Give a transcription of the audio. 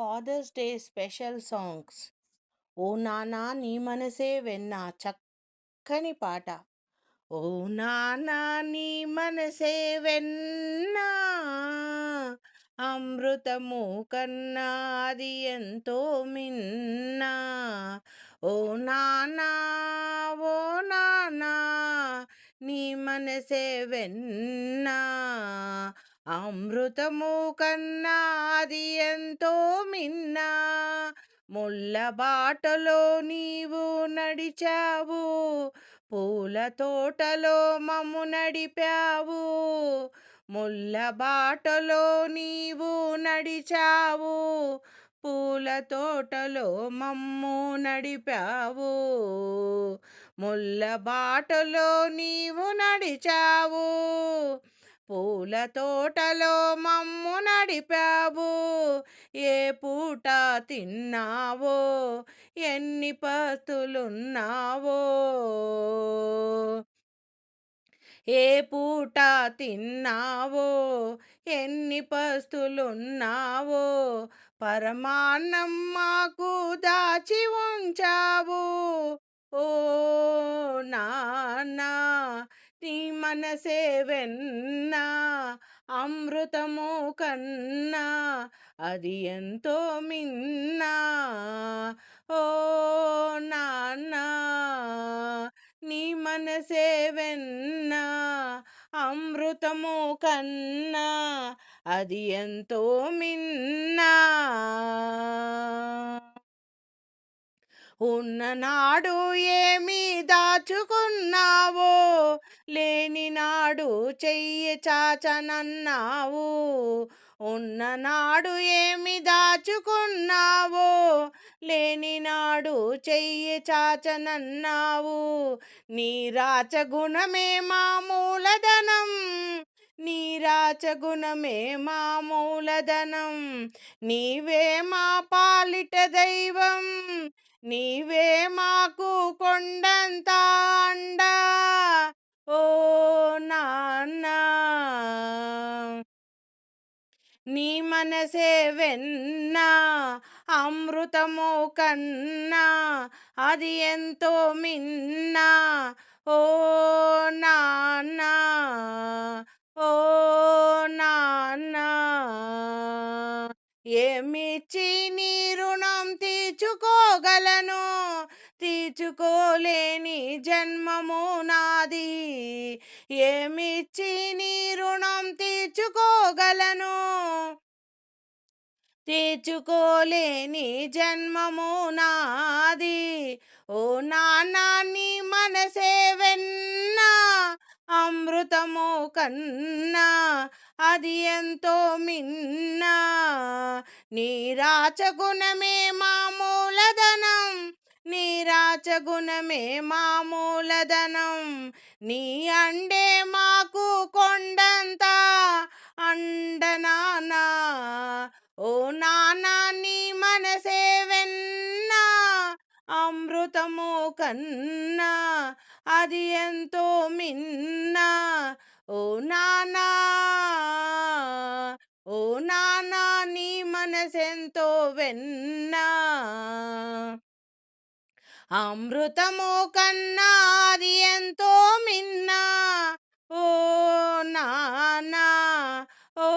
Fathers day special songs ఓ నానా నీ మనసే వెన్న చక్కని పాట. ఓ నానా నీ మనసే వెన్న అమృతము కన్నా అది ఎంతో మిన్నా. ఓ నానా ఓ నానా నీ మనసే వెన్నా అమృతము కన్నా అది ఎంతో మిన్నా ముళ్ళ బాటలో నీవు నడిచావు పూల తోటలో మమ్ము నడిపావు ముళ్ళ బాటలో నీవు నడిచావు పూల తోటలో మమ్ము నడిపావు ముళ్ళ బాటలో నీవు నడిచావు. పూల తోటలో మమ్ము నడిపావు. ఏ పూట తిన్నావో ఎన్ని పస్తులున్నావో. ఏ పూట తిన్నావో ఎన్ని పస్తులున్నావో. పరమాన్నం మాకు దాచి ఉంచావు. ఓ నాన్నా నీ మనసే అమృతము కన్నా అది ఎంతో మిన్నా. ఓ నాన్నా నీ మనసే వెన్నా అమృతము కన్నా అది ఎంతో మిన్నా. ఉన్ననాడు ఏమి దాచుకున్నావో? లేని నాడు చెయ్యి చాచనన్నావు. ఉన్ననాడు ఏమి దాచుకున్నావో? లేని నాడు చెయ్యి చాచనన్నావు. నీ రాచగుణమే మా మూలధనం. నీ రాచగుణమే మా మూలధనం. నీవే మా పాలిట దైవం. నీవే మాకు కొండంత అండా. ఓ నాన్న. నీ మనసే వెన్న అమృతము కన్నా అది ఎంతో మిన్నా. ఓ నాన్నా. ఓ నాన్నా. ఏమిచ్చి తీర్చుకోగలను తీర్చుకోలేని జన్మము నాది. ఏమిచ్చి నీ రుణం తీర్చుకోగలను? తీర్చుకోలేని జన్మము నాది. ఓ నాన్న నీ మనసే వెన్నా అమృతము కన్నా అది ఎంతో మిన్నా. నీరాచగుణమే మా మూలధనం. నీరాచగుణమే మా మూలధనం. నీ అండే మాకు కొండంత. అండనానా ఓ నానా నీ మనసే వెన్నా. అమృతము కన్నా. అది ఎంతో మిన్నా. ఓ నానా ఓ నానా నీ మనసెంతో వెన్నా. అమృతమో కన్నా అది ఎంతో మిన్నా. ఓ నానా ఓ